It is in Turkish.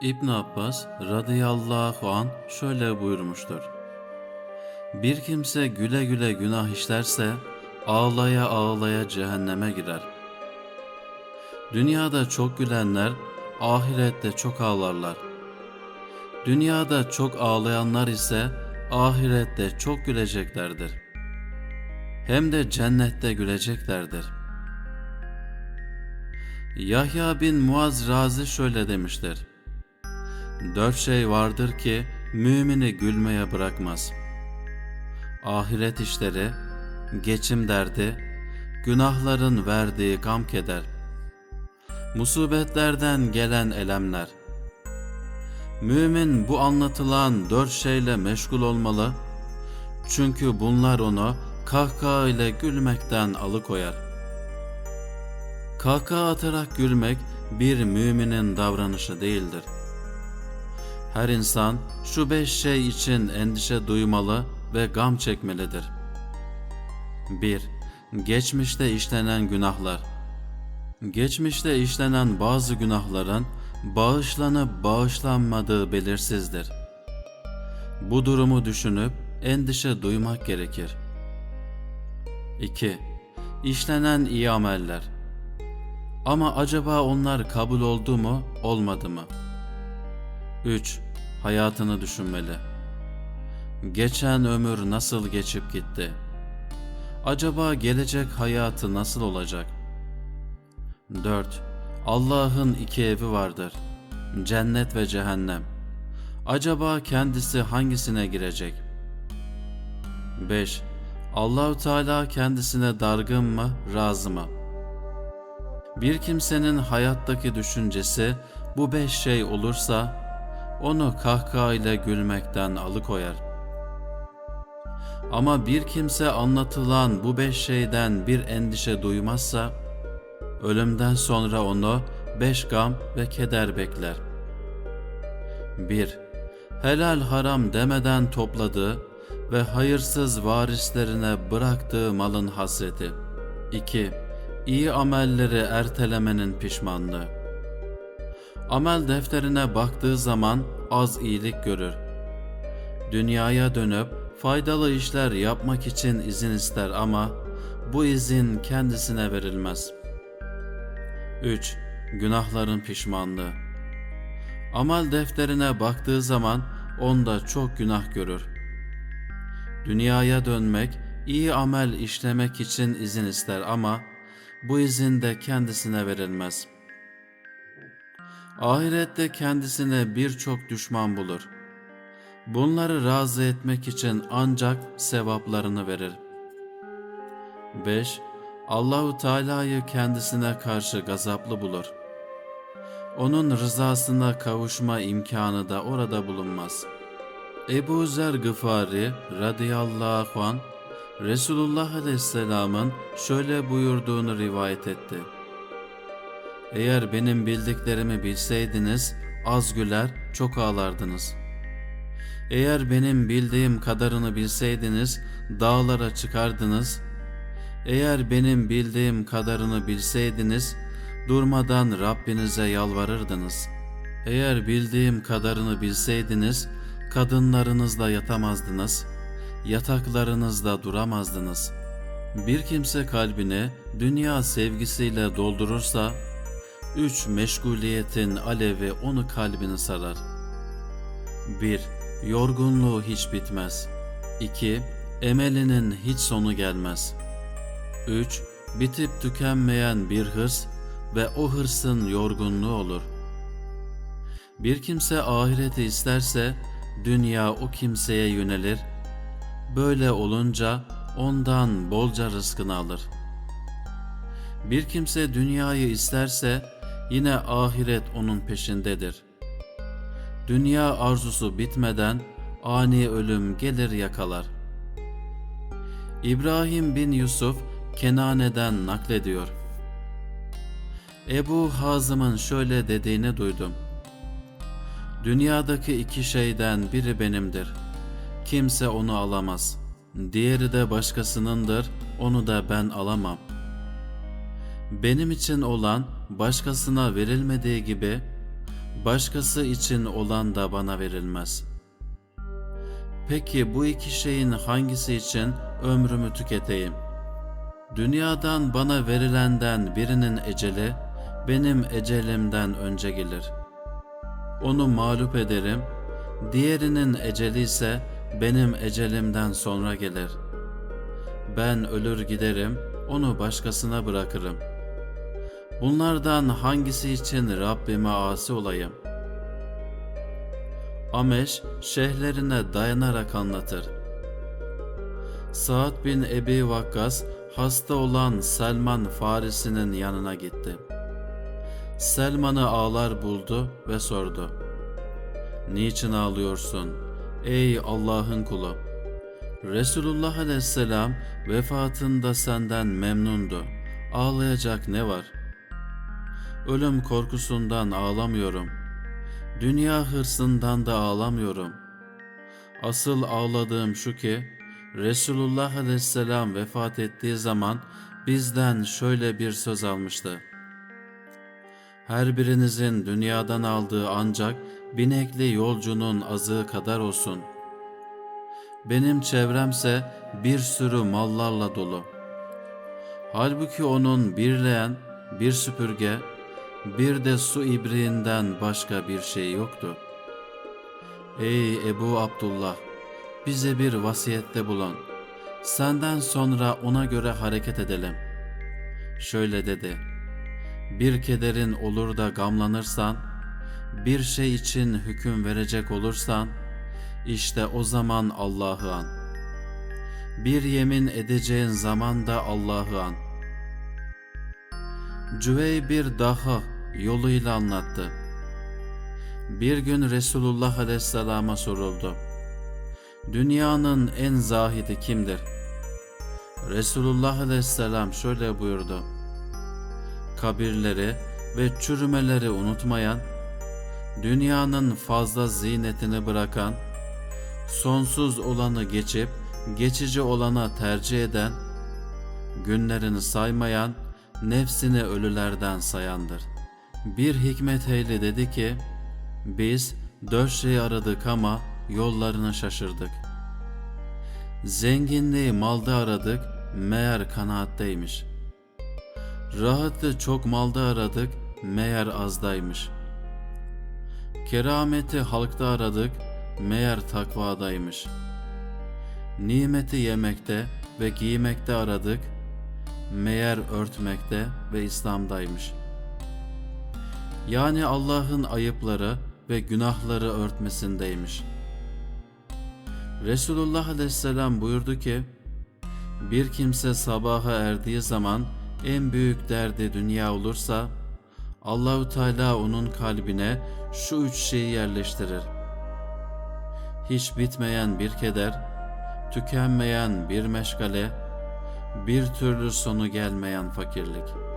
İbn Abbas radıyallahu an şöyle buyurmuştur. Bir kimse güle güle günah işlerse ağlaya ağlaya cehenneme girer. Dünyada çok gülenler ahirette çok ağlarlar. Dünyada çok ağlayanlar ise ahirette çok güleceklerdir. Hem de cennette güleceklerdir. Yahya bin Muaz Razi şöyle demiştir. Dört şey vardır ki mümini gülmeye bırakmaz. Ahiret işleri, geçim derdi, günahların verdiği gam keder, musibetlerden gelen elemler. Mümin bu anlatılan dört şeyle meşgul olmalı, çünkü bunlar onu kahkaha ile gülmekten alıkoyar. Kahkaha atarak gülmek bir müminin davranışı değildir. Her insan şu beş şey için endişe duymalı ve gam çekmelidir. 1. Geçmişte işlenen günahlar Geçmişte işlenen bazı günahların bağışlanıp bağışlanmadığı belirsizdir. Bu durumu düşünüp endişe duymak gerekir. 2. İşlenen iyi ameller Ama acaba onlar kabul oldu mu, olmadı mı? 3. Hayatını düşünmeli. Geçen ömür nasıl geçip gitti? Acaba gelecek hayatı nasıl olacak? 4. Allah'ın iki evi vardır. Cennet ve cehennem. Acaba kendisi hangisine girecek? 5. Allahu Teala kendisine dargın mı, razı mı? Bir kimsenin hayattaki düşüncesi bu beş şey olursa onu kahkahayla gülmekten alıkoyar. Ama bir kimse anlatılan bu beş şeyden bir endişe duymazsa, ölümden sonra onu beş gam ve keder bekler. 1. Helal haram demeden topladığı ve hayırsız varislerine bıraktığı malın hasreti. 2. İyi amelleri ertelemenin pişmanlığı. Amel defterine baktığı zaman az iyilik görür. Dünyaya dönüp faydalı işler yapmak için izin ister ama bu izin kendisine verilmez. 3. Günahların pişmanlığı. Amel defterine baktığı zaman onda çok günah görür. Dünyaya dönmek, iyi amel işlemek için izin ister ama bu izin de kendisine verilmez.'' Ahirette kendisine birçok düşman bulur. Bunları razı etmek için ancak sevaplarını verir. 5. Allahu Teala'yı kendisine karşı gazaplı bulur. Onun rızasına kavuşma imkanı da orada bulunmaz. Ebu Zer Gıfari radıyallahu an Resulullah aleyhisselamın şöyle buyurduğunu rivayet etti. Eğer benim bildiklerimi bilseydiniz az güler çok ağlardınız. Eğer benim bildiğim kadarını bilseydiniz dağlara çıkardınız. Eğer benim bildiğim kadarını bilseydiniz durmadan Rabbinize yalvarırdınız. Eğer bildiğim kadarını bilseydiniz kadınlarınızla yatamazdınız, yataklarınızda duramazdınız. Bir kimse kalbini dünya sevgisiyle doldurursa Üç meşguliyetin alevi onu kalbini sarar. 1. Yorgunluğu hiç bitmez. 2. Emelinin hiç sonu gelmez. 3. Bitip tükenmeyen bir hırs ve o hırsın yorgunluğu olur. Bir kimse ahireti isterse dünya o kimseye yönelir. Böyle olunca ondan bolca rızkını alır. Bir kimse dünyayı isterse yine ahiret onun peşindedir. Dünya arzusu bitmeden ani ölüm gelir yakalar. İbrahim bin Yusuf Kenane'den naklediyor. Ebu Hazım'ın şöyle dediğini duydum. Dünyadaki iki şeyden biri benimdir. Kimse onu alamaz. Diğeri de başkasınındır, onu da ben alamam. Benim için olan başkasına verilmediği gibi başkası için olan da bana verilmez. Peki bu iki şeyin hangisi için ömrümü tüketeyim? Dünyadan bana verilenden birinin eceli benim ecelimden önce gelir. Onu mağlup ederim, diğerinin eceli ise benim ecelimden sonra gelir. Ben ölür giderim, onu başkasına bırakırım. Bunlardan hangisi için Rabbime asi olayım? Ameş şeyhlerine dayanarak anlatır. Sa'd bin Ebi Vakkas hasta olan Selman Farisi'nin yanına gitti. Selman'ı ağlar buldu ve sordu. Niçin ağlıyorsun ey Allah'ın kulu? Resulullah aleyhisselam vefatında senden memnundu. Ağlayacak ne var? Ölüm korkusundan ağlamıyorum. Dünya hırsından da ağlamıyorum. Asıl ağladığım şu ki Resulullah aleyhisselam vefat ettiği zaman bizden şöyle bir söz almıştı. Her birinizin dünyadan aldığı ancak binekli yolcunun azığı kadar olsun. Benim çevremse bir sürü mallarla dolu. Halbuki onun birleyen bir süpürge, bir de su ibriğinden başka bir şey yoktu. Ey Ebu Abdullah! Bize bir vasiyette bulun. Senden sonra ona göre hareket edelim. Şöyle dedi. Bir kederin olur da gamlanırsan, bir şey için hüküm verecek olursan, işte o zaman Allah'ı an. Bir yemin edeceğin zaman da Allah'ı an. Cüvey bir daha yoluyla anlattı. Bir gün Resulullah Aleyhisselam'a soruldu. Dünyanın en zahidi kimdir? Resulullah Aleyhisselam şöyle buyurdu. Kabirleri ve çürümeleri unutmayan, dünyanın fazla zinetini bırakan, sonsuz olanı geçip geçici olana tercih eden, günlerini saymayan, nefsini ölülerden sayandır. Bir hikmet ehli dedi ki, biz dört şey aradık ama yollarını şaşırdık. Zenginliği malda aradık, meğer kanaatteymiş. Rahatı çok malda aradık, meğer azdaymış. Kerameti halkta aradık, meğer takvadaymış. Nimeti yemekte ve giymekte aradık, meğer örtmekte ve İslam'daymış. Yani Allah'ın ayıpları ve günahları örtmesindeymiş. Resulullah aleyhisselam buyurdu ki, bir kimse sabaha erdiği zaman en büyük derdi dünya olursa, Allahü Teala onun kalbine şu üç şeyi yerleştirir. Hiç bitmeyen bir keder, tükenmeyen bir meşgale, bir türlü sonu gelmeyen fakirlik.''